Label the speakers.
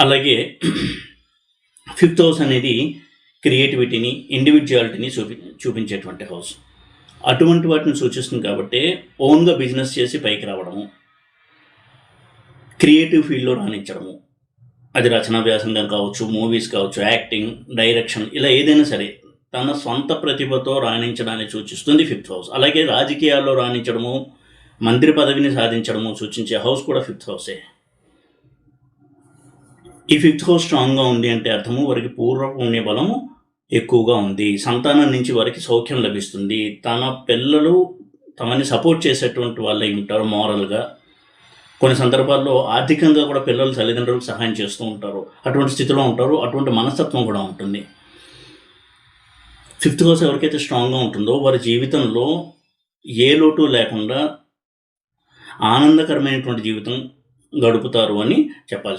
Speaker 1: అలాగే fifth house అనేది క్రియేటివిటీని ఇండివిజువాలిటీని చూపి చూపించేటువంటి హౌస్. అటువంటి వాటిని సూచిస్తుంది కాబట్టి ఓన్గా బిజినెస్ చేసి పైకి రావడము క్రియేటివ్ ఫీల్డ్లో రాణించడము. అది రచనా వ్యాసంగా కావచ్చు మూవీస్ కావచ్చు యాక్టింగ్ డైరెక్షన్ ఇలా ఏదైనా సరే తన సొంత ప్రతిభతో రాణించడాన్ని సూచిస్తుంది ఫిఫ్త్ హౌస్. అలాగే రాజకీయాల్లో రాణించడము మంత్రి పదవిని సాధించడము సూచించే హౌస్ కూడా ఫిఫ్త్ హౌసే. ఈ ఫిఫ్త్ హౌస్ స్ట్రాంగ్గా ఉంది అంటే అర్థము వారికి పూర్వ పుణ్య బలము ఎక్కువగా ఉంది. సంతానం నుంచి వారికి సౌఖ్యం లభిస్తుంది. తన పిల్లలు తమని సపోర్ట్ చేసేటువంటి వాళ్ళే ఉంటారు మోరల్గా కొన్ని సందర్భాల్లో ఆర్థికంగా కూడా పిల్లలు తల్లిదండ్రులకు సహాయం చేస్తూ ఉంటారు. అటువంటి స్థితిలో ఉంటారు. అటువంటి మనస్తత్వం కూడా ఉంటుంది. ఫిఫ్త్ హౌస్ ఎవరికైతే స్ట్రాంగ్గా ఉంటుందో వారి జీవితంలో ఏ లోటు లేకుండా ఆనందకరమైనటువంటి జీవితం గడుపుతారు అని చెప్పాల్సి